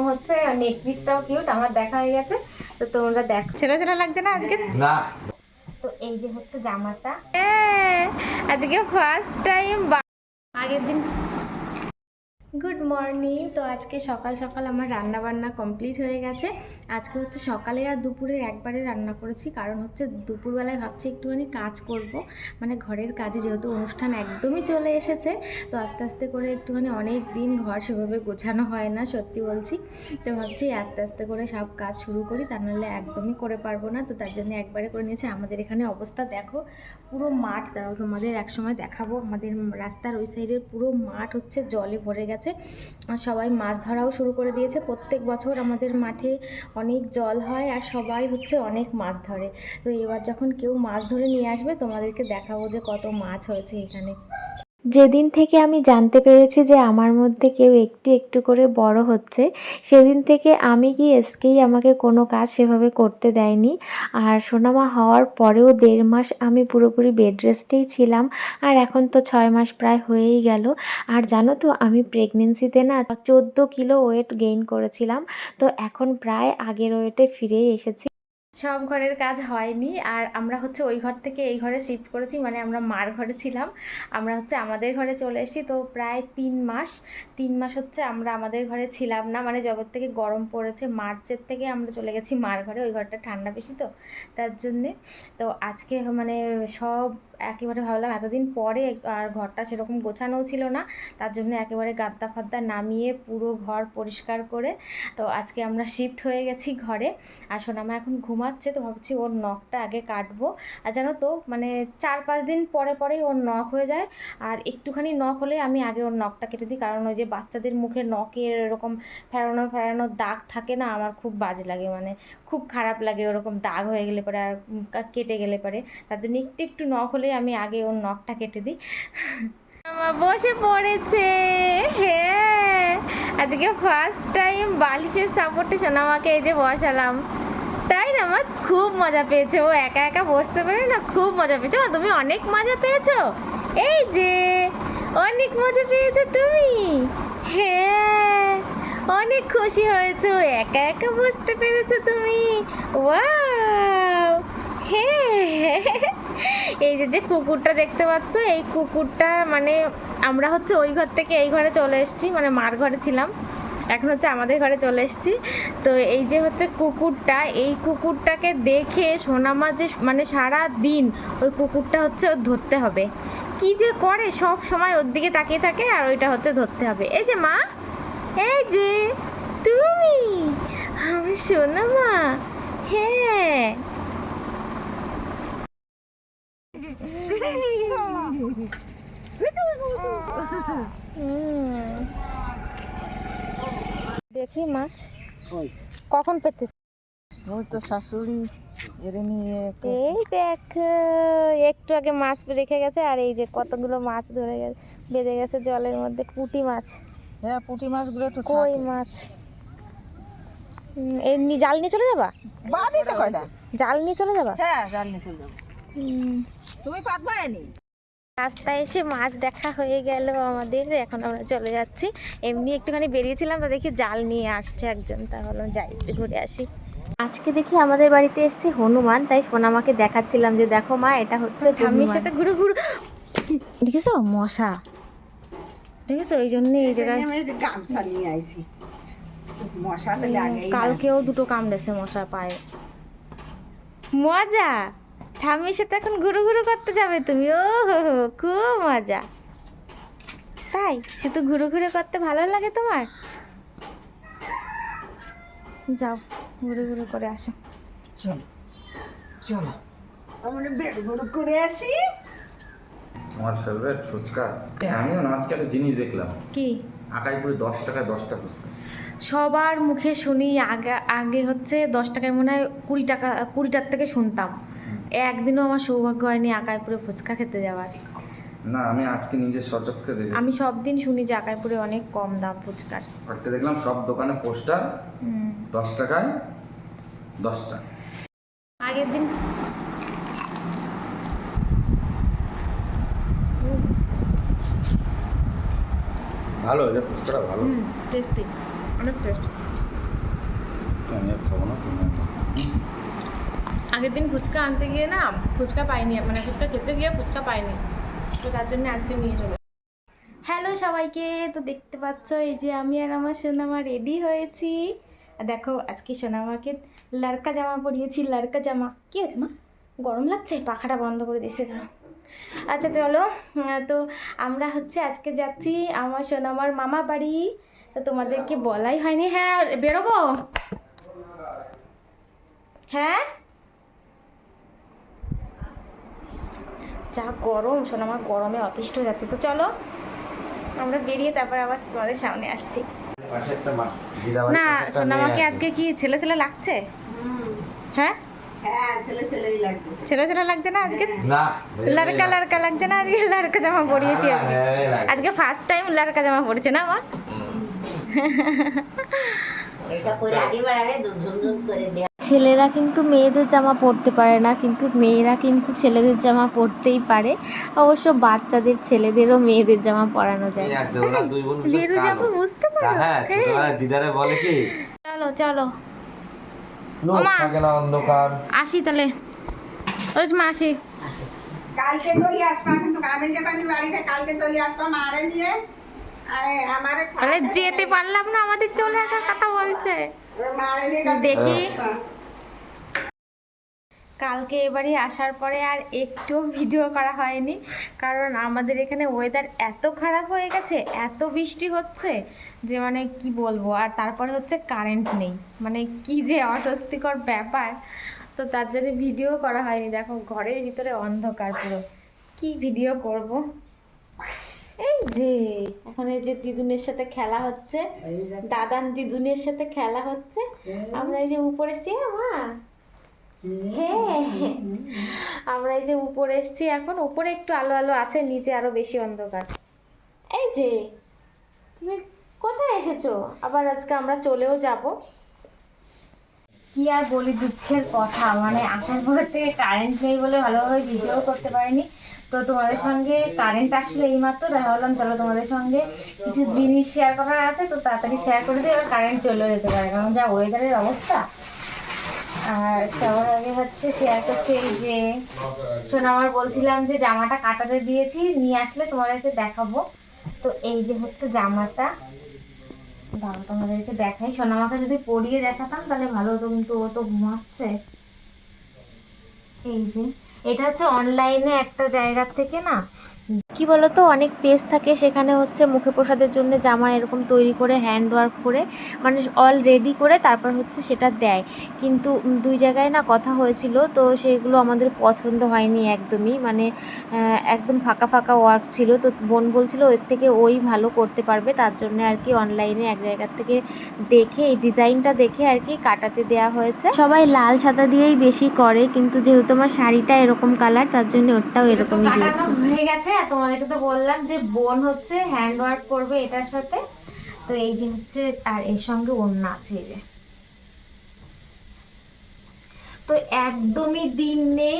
হচ্ছে নেক পিসটাও কিউট আমার দেখা হয়ে গেছে তো তোমরা দেখ। ছেলে ছেলে লাগছে না আজকে? না। তো এই যে হচ্ছে জামাটা। আজকে ফার্স্ট টাইম আগের দিন গুড মর্নিং তো আজকে সকাল সকাল আমার রান্না বান্না কমপ্লিট হয়ে গেছে। আজকে হচ্ছে সকালে আর দুপুরে একবারে রান্না করেছি, কারণ হচ্ছে দুপুরবেলায় ভাবছি একটুখানি কাজ করব। মানে ঘরের কাজে যেহেতু অনুষ্ঠান একদমই চলে এসেছে, তো আস্তে আস্তে করে একটুখানি অনেক দিন ঘর সেভাবে গোছানো হয় না, সত্যি বলছি। তো ভাবছি আস্তে আস্তে করে সব কাজ শুরু করি, তা নাহলে একদমই করে পারব না। তো তার জন্য একবারে করে নিয়েছি। আমাদের এখানে অবস্থা দেখো, পুরো মাঠ দাঁড়াও তোমাদের একসময় দেখাবো। আমাদের রাস্তার ওই সাইডের পুরো মাঠ হচ্ছে জলে ভরে গেছে। আর সবাই মাছ ধরাও শুরু করে দিয়েছে। প্রত্যেক বছর আমাদের মাঠে অনেক জল হয় আর সবাই হচ্ছে অনেক মাছ ধরে। তো এবার যখন কেউ মাছ ধরে নিয়ে আসবে, তোমাদেরকে দেখাবো যে কত মাছ হয়েছে এখানে। যেদিন থেকে আমি জানতে পেরেছি যে আমার মধ্যে কেউ একটু একটু করে বড় হচ্ছে, সেদিন থেকে আমি কি এসকেই আমাকে কোনো কাজ সেভাবে করতে দেয়নি। আর সোনামা হওয়ার পরেও দেড় মাস আমি পুরোপুরি বেড রেস্টেই ছিলাম, আর এখন তো ছয় মাস প্রায় হয়েই গেল। আর জানো তো, আমি প্রেগনেন্সিতে না চোদ্দ কিলো ওয়েট গেইন করেছিলাম, তো এখন প্রায় আগের ওয়েটে ফিরেই এসেছি। সব ঘরের কাজ হয়নি। আর আমরা হচ্ছে ওই ঘর থেকে এই ঘরে শিফট করেছি মানে আমরা মার ঘরে ছিলাম। আমরা হচ্ছে আমাদের ঘরে চলে এসেছি। তো প্রায় তিন মাস তিন মাস হচ্ছে আমরা আমাদের ঘরে ছিলাম না। মানে জবের থেকে গরম পড়েছে, মার্চের থেকে আমরা চলে গেছি মার ঘরে। ওই ঘরটা ঠান্ডা বেশি তো, তার জন্যে। তো আজকে মানে সব একেবারে ভাবলাম এতদিন পরে আর ঘরটা সেরকম গোছানোও ছিল না, তার জন্য একেবারে গাদ্দা ফাদ্দা নামিয়ে পুরো ঘর পরিষ্কার করে, তো আজকে আমরা শিফট হয়ে গেছি ঘরে। আর সোনামা এখন ঘুমাচ্ছে, তো ভাবছি ওর নখটা আগে কাটবো। আর জানো তো মানে চার পাঁচ দিন পরে পরেই ওর নখ হয়ে যায়। আর একটুখানি নখ হলে আমি আগে ওর নখটা কেটে দিই, কারণ ওই যে বাচ্চাদের মুখে নখের এরকম ফেরানো ফেরানো দাগ থাকে না, আমার খুব বাজে লাগে মানে খুব খারাপ লাগে, ওরকম দাগ হয়ে গেলে পরে আর কেটে গেলে পরে। তার জন্য একটু একটু নখ হলে আমি আগে ওর নখটা কেটে দিই। আমার বসে পড়েছে। হ্যাঁ আজকে ফার্স্ট টাইম বালিশের সাপোর্টে সোনামাকে এই যে বসালাম। তাই না আমার খুব মজা পেয়েছে। ও একা একা বসতে পারে না, খুব মজা পেয়েছে। তুমি অনেক মজা পেয়েছ। এই যে, অনেক মজা পেয়েছ তুমি। হ্যাঁ অনেক খুশি হয়েছো। একা একা বসতে পেরেছ তুমি। ওয়াও! হ্যাঁ। এই যে যে কুকুরটা দেখতে পাচ্ছ, এই কুকুরটা মানে আমরা হচ্ছে ওই ঘর থেকে এই ঘরে চলে এসেছি মানে মার ঘরে ছিলাম। এখন হচ্ছে আমাদের ঘরে চলে এসেছি। তো এই যে হচ্ছে কুকুরটা, এই কুকুরটাকে দেখে সোনামা যে মানে সারা দিন ওই কুকুরটা হচ্ছে ওর ধরতে হবে। কি যে করে, সব সময় ওর দিকে তাকিয়ে থাকে আর ওইটা হচ্ছে ধরতে হবে। এই যে মা, এই যে, তুমি, আমি সোনামা হ্যাঁ। দেখি মাছ। কখন পেতে? ওই তো শাশুড়ি এরে নিয়ে এই দেখ একটু আগে মাছ রেখে গেছে আর এই যে কতগুলো মাছ ধরে গেছে বেঁধে গেছে জলের মধ্যে পুঁটি মাছ। হ্যাঁ পুঁটি মাছগুলো একটু কই মাছ? হুম, এই নি- জাল নিয়ে চলে যাবা? জাল নিয়ে চলে যাবা? হ্যাঁ জাল নিয়ে চলে যাব। তুমি পাতবা এনি? রাস্তায় এসে মাছ দেখা হয়ে গেল আমাদের এখন আমরা চলে যাচ্ছি। এমনি একটুখানি বেরিয়েছিলাম তো দেখি জাল নিয়ে আসছে একজন তা হলো যাই একটু ঘুরে আসি। আজকে দেখি আমাদের বাড়িতে এসছে হনুমান তাই সোনামাকে দেখাচ্ছিলাম যে দেখো মা এটা হচ্ছে ঠাম্মির সাথে ঘুরে ঘুরে। দেখেছ? মশা। দেখেছ? এই জন্য এই জায়গায় গামছা নিয়ে আইছি। মশা তো লাগেই না। কালকেও দুটো কামড়েছে মশা পায়ে। মজা! ঠাম্মির সাথে এখন ঘুরু ঘুরু করতে যাবে তুমি? ও হো হো, খুব মজা। তাই? শুধু ঘুরু ঘুরু করতে ভালো লাগে তোমার? যাও ঘুরু ঘুরু করে আসো। চলো আমরা করে আসি আমার ফেভারিট ফুচকা? আমিও না আজকে একটা জিনিস দেখলাম। কি? আকাইপুরে দশ টাকায় দশটা ফুচকা। সবার মুখে শুনি আগে আগে হচ্ছে দশ টাকায় মনে হয় কুড়ি টাকা কুড়িটার থেকে শুনতাম। একদিনও আমার সৌভাগ্য হয়নি আকাইপুরে ফুচকা খেতে যাওয়ার। না আমি আজকে নিজে সচক্ষে দেখেছি। আমি সব দিন শুনি যে আকাইপুরে অনেক কম দাম ফুচকার। আজকে দেখলাম সব দোকানে পোস্টার। দশ টাকায় দশটা। আগের দিন ভালো এটা ফুচকাটা ভালো। টেস্টি অনেক টেস্ট আমি আর খাব না তুমি আগের দিন ফুচকা আনতে গিয়ে না ফুচকা পাইনি মানে ফুচকা খেতে গিয়ে ফুচকা পাইনি। তো তার জন্য আজকে নিয়ে চলে হ্যালো সবাইকে, তো দেখতে পাচ্ছ এই যে আমি আর আমার সোনামা রেডি হয়েছি। আর দেখো, আজকে সোনামাকে লাড়কা জামা পরিয়েছি লাড়কা জামা। কি আছে মা? গরম লাগছে? পাখাটা বন্ধ করে দিয়েছে দাও আচ্ছা চলো তো আমরা হচ্ছে আজকে যাচ্ছি আমার সোনামার মামা বাড়ি। তো তোমাদেরকে বলাই হয়নি। হ্যাঁ বেরোবো? হ্যাঁ? যা গরম শোনো আমার গরমে অতিষ্ঠ হয়ে যাচ্ছে। তো চলো আমরা বেরিয়ে তারপর আবার তোমাদের সামনে আসছি। না সোনামাকে আজকে কি ছেলে ছেলে লাগছে? হ্যাঁ? হ্যাঁ ছেলে ছেলে ছেলে লাগছে না আজকে? লড়কা লড়কা লাগছে না? আজকে লড়কা জামা পরিয়েছি আজকে আজকে ফার্স্ট টাইম লড়কা জামা না আমার এটা পরে আগে বাড়াবে ঝুনঝুন করে দেওয়া। ছেলেরা কিন্তু মেয়েদের জামা পরতে পারে না কিন্তু মেয়েরা কিন্তু ছেলেদের জামা পরতেই পারে। অবশ্য বাচ্চাদের ছেলেদেরও মেয়েদের জামা পরানো যায়। বুঝতে পারো? হ্যাঁ দিদারে বলে কি? চলো চলো। লোক ওমা। থাকে না অন্ধকার। আসি তাহলে। ওই মা আসি। কালকে চলে আসবা কিন্তু আমি যে বাড়িতে কালকে চলে আসবা মারে নিয়ে। মানে যেতে পারলাম না আমাদের চলে আসার কথা বলছে। দেখি। কালকে এবারে আসার পরে আর একটু ভিডিও করা হয়নি কারণ আমাদের এখানে ওয়েদার এত খারাপ হয়ে গেছে এত বৃষ্টি হচ্ছে যে মানে কি বলব? আর তারপরে হচ্ছে কারেন্ট নেই। মানে কি যে অস্বস্তিকর ব্যাপার। তো তার জন্য ভিডিও করা হয়নি। দেখো ঘরের ভিতরে অন্ধকার পুরো। কি ভিডিও করব? এই যে এখন এই যে দিদুনের সাথে খেলা হচ্ছে দাদান দিদুনের সাথে খেলা হচ্ছে আমরা এই যে উপরে এসছি হ্যাঁ, মা? হ্যাঁ আমরা এই যে উপরে এসছি এখন উপরে একটু আলো আলো আছে নিচে আরও বেশি অন্ধকার। এই যে তুমি কোথায় এসেছ? আবার আজকে আমরা চলেও যাব। কি আর বলি দুঃখের কথা মানে আসার পরে থেকে কারেন্ট নেই বলে ভালোভাবে ভিডিও করতে পারিনি। তো তোমাদের সঙ্গে কারেন্ট আসলে এইমাত্র, দেখা ভাবলাম চলো তোমাদের সঙ্গে। কিছু জিনিস শেয়ার করার আছে, তো তাড়াতাড়ি শেয়ার করে দিই এবার কারেন্ট চলেও যেতে পারে, কারণ যা ওয়েদারের অবস্থা। আর সবার আগে হচ্ছে শেয়ার করছে এই যে শোনা আমার বলছিলাম যে জামাটা কাটাতে দিয়েছি, নিয়ে আসলে তোমাদেরকে দেখাবো। তো এই যে হচ্ছে জামাটা। দাঁড়াও, তোমাদেরকে দেখাই। সোনামাকে যদি পরিয়ে দেখাতাম, তাহলে ভালো হতো, কিন্তু ও তো ঘুমাচ্ছে। এই যে এটা হচ্ছে অনলাইনে একটা জায়গা থেকে না কি বলতো, অনেক পেজ থাকে সেখানে হচ্ছে মুখে প্রসাদের জন্য জামা এরকম তৈরি করে হ্যান্ড ওয়ার্ক করে মানে অল রেডি করে তারপর হচ্ছে সেটা দেয়। কিন্তু দুই জায়গায় না কথা হয়েছিল, তো সেগুলো আমাদের পছন্দ হয়নি একদমই। মানে একদম ফাঁকা ফাঁকা ওয়ার্ক ছিল। তো বোন বলছিল ওর থেকে ওই ভালো করতে পারবে। তার জন্য আর কি অনলাইনে এক জায়গার থেকে দেখে, এই ডিজাইনটা দেখে আর কি কাটাতে দেওয়া হয়েছে। সবাই লাল সাদা দিয়েই বেশি করে, কিন্তু যেহেতু আমার শাড়িটা এরকম কালার তার জন্য ওরটাও এরকমই দিয়েছে। হয়ে গেছে। আর তোমাদেরকে তো বললাম যে বোন হচ্ছে হ্যান্ড ওয়ার্ক করবে এটার সাথে। তো এই যে হচ্ছে আর এর সঙ্গে ওড়না আছে এই যে। তো একদমই দিন নেই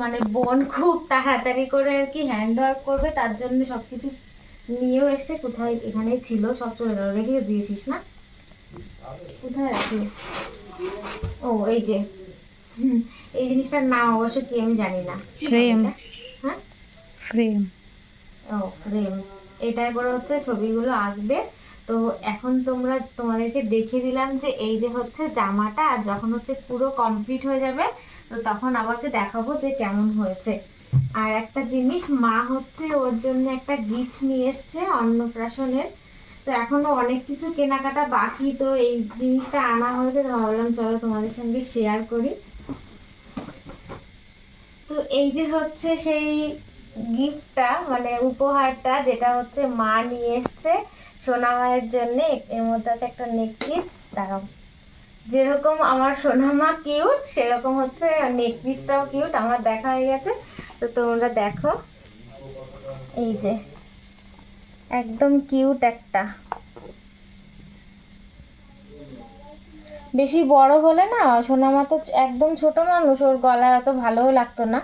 মানে বোন খুব তাড়াতাড়ি করে আর কি হ্যান্ড ওয়ার্ক করবে তার জন্য সব কিছু নিয়েও এসছে কোথায় এখানে ছিল সব চলে গেল। রেখে দিয়েছিস না? কোথায় রাখলি ও এই যে। এই জিনিসটার নাম অবশ্য কি আমি জানি না বলে Frame. এটা? হ্যাঁ ফ্রেম ও ফ্রেম এটাই করে হচ্ছে ছবিগুলো আঁকবে। তো এখন তোমরা, তোমাদেরকে দেখিয়ে দিলাম যে এই যে হচ্ছে জামাটা, আর যখন হচ্ছে পুরো কমপ্লিট হয়ে যাবে, তো তখন আমাকে দেখাবো যে কেমন হয়েছে। আর একটা জিনিস, মা হচ্ছে ওর জন্য একটা গিফট নিয়ে এসছে অন্নপ্রাশনের। তো এখনও অনেক কিছু কেনাকাটা বাকি, তো এই জিনিসটা আনা হয়েছে ভাবলাম চলো তোমাদের সঙ্গে শেয়ার করি। তো এই যে হচ্ছে সেই গিফটটা মানে উপহারটা, যেটা হচ্ছে মা নিয়ে এসছে সোনা মায়ের জন্য। এর মধ্যে আছে একটা নেকপিস দাঁড়াও। যেরকম আমার সোনা মা কিউট সেরকম হচ্ছে নেকপিসটাও কিউট আমার দেখা হয়ে গেছে। তো তোমরা দেখো। এই যে, একদম কিউট একটা। বেশি বড় হলে না সোনামা তো একদম ছোট মানুষ, ওর গলায় অত ভালোও লাগতো না।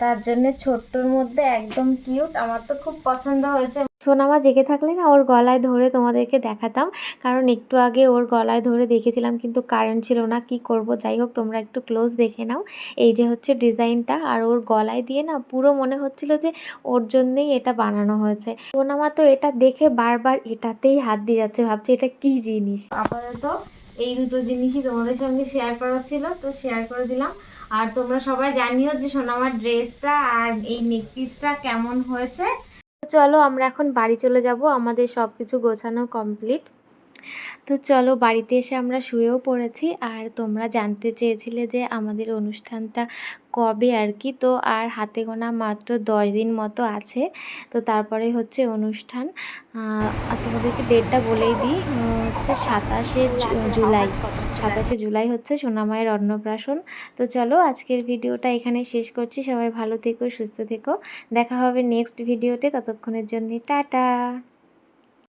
তার জন্য ছোট্টর মধ্যে একদম কিউট আমার তো খুব পছন্দ হয়েছে। সোনামা জেগে থাকলে না ওর গলায় ধরে তোমাদেরকে দেখাতাম। কারণ একটু আগে ওর গলায় ধরে দেখেছিলাম কিন্তু কারেন্ট ছিল না। কি করব? যাই হোক তোমরা একটু ক্লোজ দেখে নাও। এই যে হচ্ছে ডিজাইনটা আর ওর গলায় দিয়ে না পুরো মনে হচ্ছিল যে ওর জন্যেই এটা বানানো হয়েছে। সোনামা তো এটা দেখে বারবার এটাতেই হাত দিয়ে যাচ্ছে। ভাবছে এটা কি জিনিস? আপাতত এই দুটো জিনিসই তোমাদের সঙ্গে শেয়ার করা ছিল, তো শেয়ার করে দিলাম। আর তোমরা সবাই জানিও যে সোনামার ড্রেসটা আর এই নেকপিসটা কেমন হয়েছে। চলো আমরা এখন বাড়ি চলে যাব, আমাদের সব কিছু গোছানো কমপ্লিট তো চলো বাড়িতে এসে আমরা শুয়েও পড়েছি, আর তোমরা জানতে চেয়েছিলে যে আমাদের অনুষ্ঠানটা কবে আর কি তো আর হাতে গোনা মাত্র দশ দিন মতো আছে। তো তারপরে হচ্ছে অনুষ্ঠান। তোমাদেরকে ডেটটা বলেই দিই। হচ্ছে সাতাশে জুলাই। সাতাশে জুলাই হচ্ছে সোনামায়ের অন্নপ্রাশন। তো চলো আজকের ভিডিওটা এখানে শেষ করছি। সবাই ভালো থেকো সুস্থ থেকো। দেখা হবে নেক্সট ভিডিওতে ততক্ষণের জন্য টাটা।